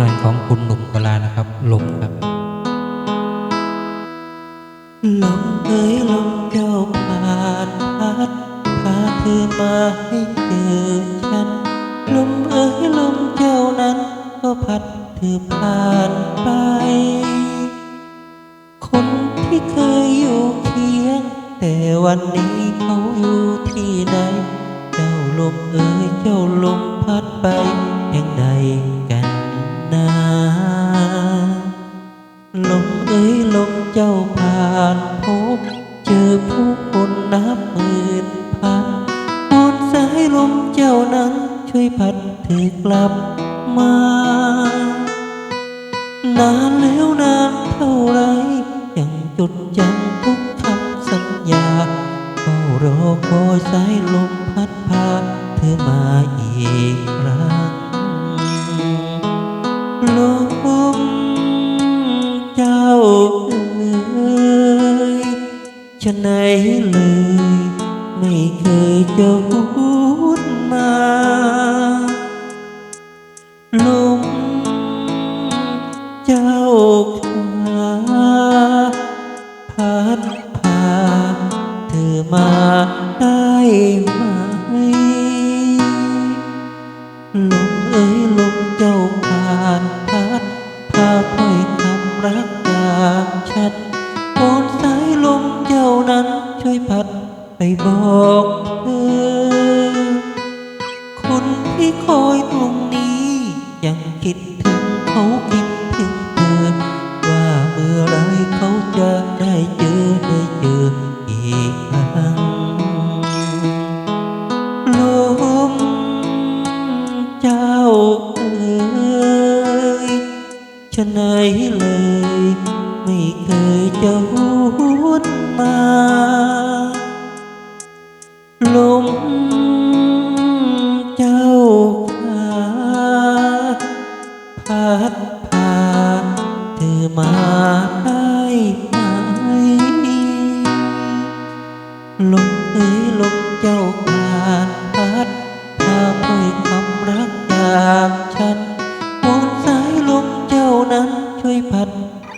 งานของคุณหนุ่มกลานะครับลมครับลมเอ้ยลมเจ้าผ่านพัดพาเธอมาให้เจอฉันลมเอ้ยลมเจ้านั้น ก็พัดเธอผ่านไป คนที่เคยอยู่เคียง แต่วันนี้เขาอยู่ที่ไหน เจ้าลมเอ้ยเจ้าลมพัดไปแห่งใดกัน ผู้คนนับหมื่นพันบนสายลมเจ้านั้นช่วยพัดเธอกลับมา นานแล้วนานเท่าไร ยังจดจำทุกคำสัญญาเฝ้ารอคอยสายลมพัดพาเธอมาอีกครั้งลมเจ้า ฉะไหนเลย ไม่เคยจะพูดมาลมเจ้าขาพัดพาเธอมาได้ไหมลมเอ้ยลมเจ้าผ่านพัดพาถ้อยคำรักจากฉัน โอนสายลมเจ้านั้นช่วยพัดไปบอกเธอ คนที่คอยตรงนี้ ยังคิดถึงเขาคิดถึงเธอ ว่าเมื่อไรเขาจะได้เจอได้เจออีกครั้งลมเจ้าเอ่ยฉะไหนเลย จะหุดมาลมเจ้าขาพัดพาเธอมาได้ไหมลมเอ้ยลมเจ้าผ่านพัดพาถ้อยคำรักจากฉันวนสายลมเจ้านั้น